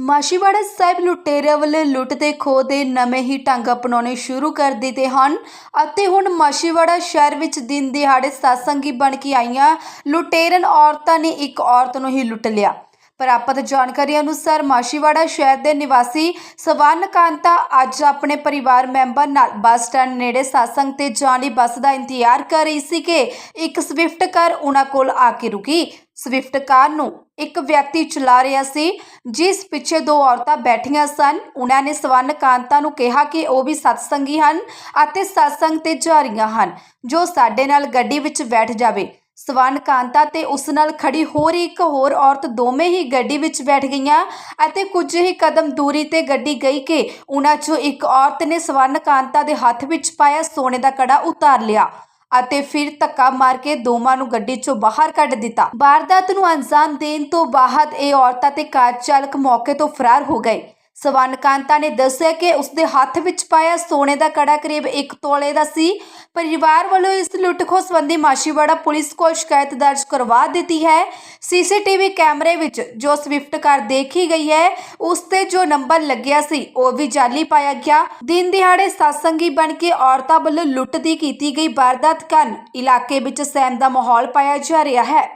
ਮਾਸ਼ੀਵਾੜਾ ਸਾਹਿਬ ਲੁਟੇਰਿਆਂ ਵੱਲੋਂ ਲੁੱਟ ਤੇ ਖੋਹ ਦੇ ਨਵੇਂ ਹੀ ਢੰਗ ਅਪਣਾਉਣੇ ਸ਼ੁਰੂ ਕਰ ਦਿੱਤੇ ਹਨ ਅਤੇ ਹੁਣ ਮਾਸ਼ੀਵਾੜਾ ਸ਼ਹਿਰ ਵਿੱਚ ਦਿਨ ਦਿਹਾੜੇ ਸਾਸੰਗੀ ਬਣ ਕੇ ਆਈਆਂ ਲੁਟੇਰਨ ਔਰਤਾਂ ਨੇ ਇੱਕ ਔਰਤ ਨੂੰ ਹੀ ਲੁੱਟ ਲਿਆ। ਪ੍ਰਾਪਤ ਜਾਣਕਾਰੀ ਅਨੁਸਾਰ ਮਾਸ਼ੀਵਾੜਾ ਸ਼ਹਿਰ ਦੇ ਨਿਵਾਸੀ ਸਵਰਨ ਕਾਂਤਾ ਅੱਜ ਆਪਣੇ ਪਰਿਵਾਰ ਮੈਂਬਰ ਨਾਲ ਬੱਸ ਸਟੈਂਡ ਨੇੜੇ ਸਾਸੰਗ ਤੇ ਜਾਣ ਲਈ ਬੱਸ ਦਾ ਇੰਤਜ਼ਾਰ ਕਰ ਰਹੀ ਸੀ ਕਿ ਇੱਕ ਸਵਿਫਟ ਕਾਰ ਉਹਨਾਂ ਕੋਲ ਆ ਕੇ ਰੁਕੀ ਸਵਿਫਟ ਕਾਰ ਨੂੰ ਇੱਕ ਵਿਅਕਤੀ ਚਲਾ ਰਿਹਾ ਸੀ, ਜਿਸ ਪਿੱਛੇ ਦੋ ਔਰਤਾਂ ਬੈਠੀਆਂ ਸਨ। ਉਹਨਾਂ ਨੇ ਸਵਰਨ ਕਾਂਤਾ ਨੂੰ ਕਿਹਾ ਕਿ ਉਹ ਵੀ ਸਤਸੰਗੀ ਹਨ ਅਤੇ ਸਤਸੰਗ ਤੇ ਜਾ ਰਹੀਆਂ ਹਨ, ਜੋ ਸਾਡੇ ਨਾਲ ਗੱਡੀ ਵਿੱਚ ਬੈਠ ਜਾਵੇ। ਸਵਰਨ ਕਾਂਤਾ ਤੇ ਉਸ ਨਾਲ ਖੜੀ ਹੋਰ ਇੱਕ ਹੋਰ ਔਰਤ ਦੋਵੇਂ ਹੀ ਗੱਡੀ ਵਿੱਚ ਬੈਠ ਗਈਆਂ ਅਤੇ ਕੁਝ ਹੀ ਕਦਮ ਦੂਰੀ ਤੇ ਗੱਡੀ ਗਈ ਕਿ ਉਹਨਾਂ 'ਚੋਂ ਇੱਕ ਔਰਤ ਨੇ ਸਵਰਨ ਕਾਂਤਾ ਦੇ ਹੱਥ ਵਿੱਚ ਪਾਇਆ ਸੋਨੇ ਦਾ ਕੜਾ ਉਤਾਰ ਲਿਆ। ਅਤੇ ਫਿਰ ਧੱਕਾ ਮਾਰ ਕੇ ਦੋਵਾਂ ਨੂੰ ਗੱਡੀ 'ਚੋਂ ਬਾਹਰ ਕੱਢ ਦਿੱਤਾ। ਵਾਰਦਾਤ ਨੂੰ ਅੰਜਾਮ ਦੇਣ ਤੋਂ ਬਾਅਦ ਇਹ ਔਰਤਾਂ ਤੇ ਕਾਰ ਚਾਲਕ ਮੌਕੇ ਤੋਂ ਫਰਾਰ ਹੋ ਗਏ। ਸਵਰਨ ਕਾਂਤਾ ਨੇ ਦੱਸਿਆ ਕਿ ਉਸਦੇ ਹੱਥ ਵਿੱਚ ਪਾਇਆ ਸੋਨੇ ਦਾ ਕੜਾ ਕਰੀਬ 1 ਤੋਲੇ ਦਾ ਸੀ। ਪਰਿਵਾਰ ਵੱਲੋਂ ਇਸ ਲੁੱਟਖੋ ਸੰਬੰਧੀ ਮਾਸ਼ੀਵਾੜਾ ਪੁਲਿਸ ਕੋਲ ਸ਼ਿਕਾਇਤ ਦਰਜ ਕਰਵਾ ਦਿੱਤੀ ਹੈ। ਸੀਸੀਟੀਵੀ ਕੈਮਰੇ ਵਿੱਚ ਜੋ ਸਵਿਫਟ ਕਾਰ ਦੇਖੀ ਗਈ ਹੈ, ਉਸ ਤੇ ਜੋ ਨੰਬਰ ਲੱਗਿਆ ਸੀ, ਉਹ ਵੀ ਜਾਲੀ ਪਾਇਆ ਗਿਆ। ਦਿਨ ਦਿਹਾੜੇ ਸਾਸੰਗੀ ਬਣ ਕੇ ਔਰਤਾਂ ਵੱਲੋਂ ਲੁੱਟ ਦੀ ਕੀਤੀ ਗਈ ਵਾਰਦਾਤ ਕਾਰਨ ਇਲਾਕੇ ਵਿੱਚ ਸਹਿਮ ਦਾ ਮਾਹੌਲ ਪਾਇਆ ਜਾ ਰਿਹਾ ਹੈ।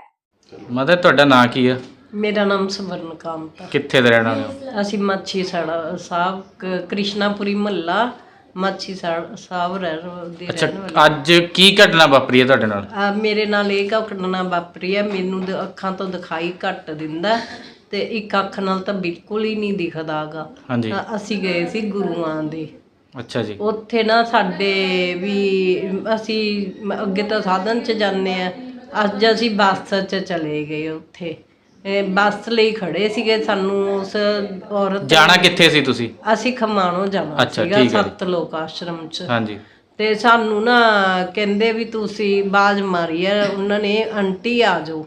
ਮਦਰ, ਤੁਹਾਡਾ ਨਾਂ ਕੀ ਹੈ ਮੇਰਾ ਨਾਮ ਸਵਰਨ ਕਾਂਤ ਆ। ਕਿੱਥੇ ਦੇ ਰਹਿਣ ਵਾਲੇ ਹੋ? ਅਸੀਂ ਮੱਛੀ ਸਾੜਾ ਸਾਹਿਬ ਕ- ਕ੍ਰਿਸ਼ਨਾਪੁਰੀ ਮਹੱਲਾ ਮੱਛੀ ਸਾ- ਸਾਹਿਬ ਰਹਿ ਦੇ ਅੱਛਾ ਰਹਿਣ ਵਾਲੇ। ਅੱਜ ਕੀ ਘਟਨਾ ਵਾਪਰੀ ਹੈ ਤੁਹਾਡੇ ਨਾਲ? ਆ ਮੇਰੇ ਨਾਲ ਇਹ ਘਟਨਾ ਵਾਪਰੀ ਆ ਮੈਨੂੰ ਦ- ਅੱਖਾਂ ਤੋਂ ਦਿਖਾਈ ਘੱਟ ਦਿੰਦਾ ਤੇ ਇੱਕ ਅੱਖ ਨਾਲ ਤਾਂ ਬਿਲਕੁਲ ਹੀ ਨਹੀਂ ਦਿਖਦਾਗਾ ਹਾਂਜੀ। ਅਸੀਂ ਗਏ ਸੀ ਗੁਰੂਆਂ ਦੇ। ਅੱਛਾ ਜੀ। ਉੱਥੇ ਨਾ ਸਾਡੇ ਵੀ ਅਸੀਂ ਮ- ਅੱਗੇ ਤਾਂ ਸਾਧਨ 'ਚ ਜਾਂਦੇ ਆ ਅੱਜ ਅਸੀਂ ਬੱਸ 'ਚ ਚਲੇ ਗਏ ਉੱਥੇ। ਇਹ ਬੱਸ ਲਈ ਖੜੇ ਸੀਗੇ ਸਾਨੂੰ ਉਸ ਔਰਤ ਜਾਣਾ ਕਿੱਥੇ ਸੀ ਤੁਸੀਂ? ਅਸੀਂ ਖਮਾਣੋ ਜਾਣਾ ਅੱਛਾ, ਸੀਗਾ ਠੀਕ ਹੈ ਜੀ। ਸੱਤ ਲੋਕ ਆਸ਼ਰਮ 'ਚ। ਹਾਂਜੀ। ਤੇ ਸਾਨੂੰ ਨਾ ਕਹਿੰਦੇ ਵੀ ਤੁਸੀਂ ਬਾਜ਼ ਮਾਰੀ ਆ ਉਹਨਾਂ ਨੇ ਆਂਟੀ ਆ ਜਾਓ।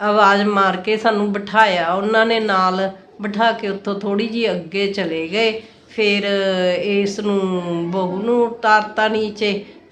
ਆਵਾਜ਼ ਮਾਰ ਕੇ ਸਾਨੂੰ ਬਿਠਾਇਆ ਉਹਨਾਂ ਨੇ ਨਾਲ ਬਿਠਾ ਕੇ ਉੱਥੋਂ ਥੋੜੀ ਜੀ ਅੱਗੇ ਚਲੇ ਗਏ। ਫਿਰ ਇਸ ਨੂੰ ਬਹੂ ਨੂੰ ਉਤਾਰਤਾ ਨੀਚੇ